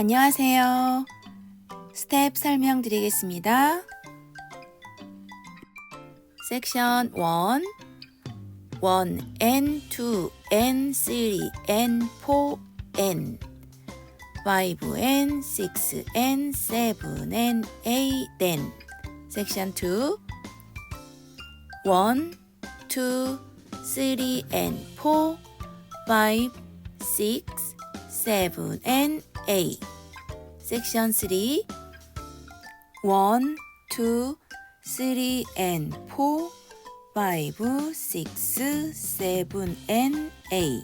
안녕하세요. 스텝 설명드리겠습니다. 섹션 1 1 n 2 n 3 n 4 n 5 n 6 n 7 n 8 n 섹션 2 1 2 3 n 4 5 6 7 n 8 섹션 3 1, 2, 3 and 4 5, 6, 7 and 8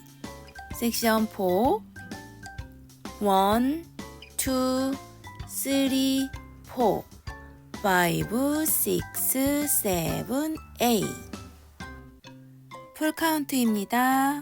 섹션 4 1, 2, 3, 4 5, 6, 7, 8 풀카운트입니다.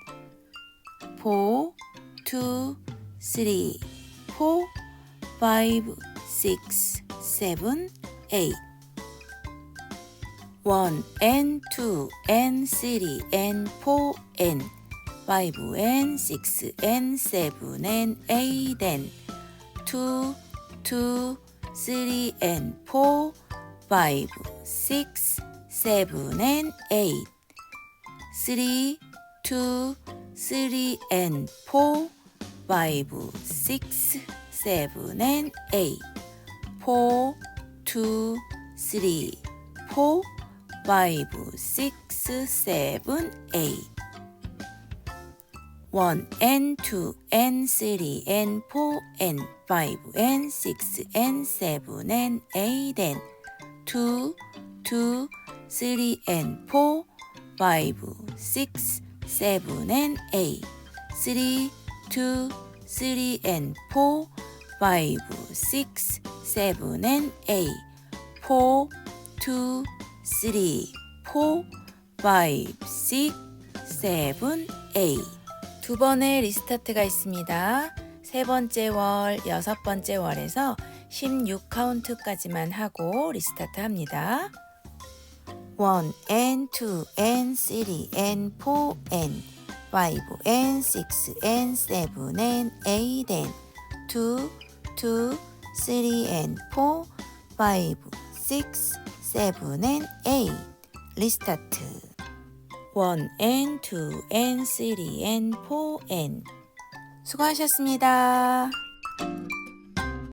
four, two, three, four, five, six, seven, eight. One and two and three and four and five and six and seven and eight and two, two, three and four, five, six, seven and eight. Three, two, three and four, five, six, seven and eight, three, five, seven, six, two, four, four, eight, one and two and three and four and five and six and seven and e i g h 8 and three and four, five, six. 7 and 8 3, 2, 3 and 4 5, 6, 7 and 8 4, 2, 3, 4, 5, 6, 7, 8두 번의 리스타트가 있습니다. 세 번째 월, 여섯 번째 월에서 16 카운트까지만 하고 리스타트 합니다. 1 and 2 and 3 and 4 and 5 and 6 and 7 and 8 and 2 2 3 and 4 5 6 7 and 8 리스타트 1 and 2 and 3 and 4 and 수고하셨습니다.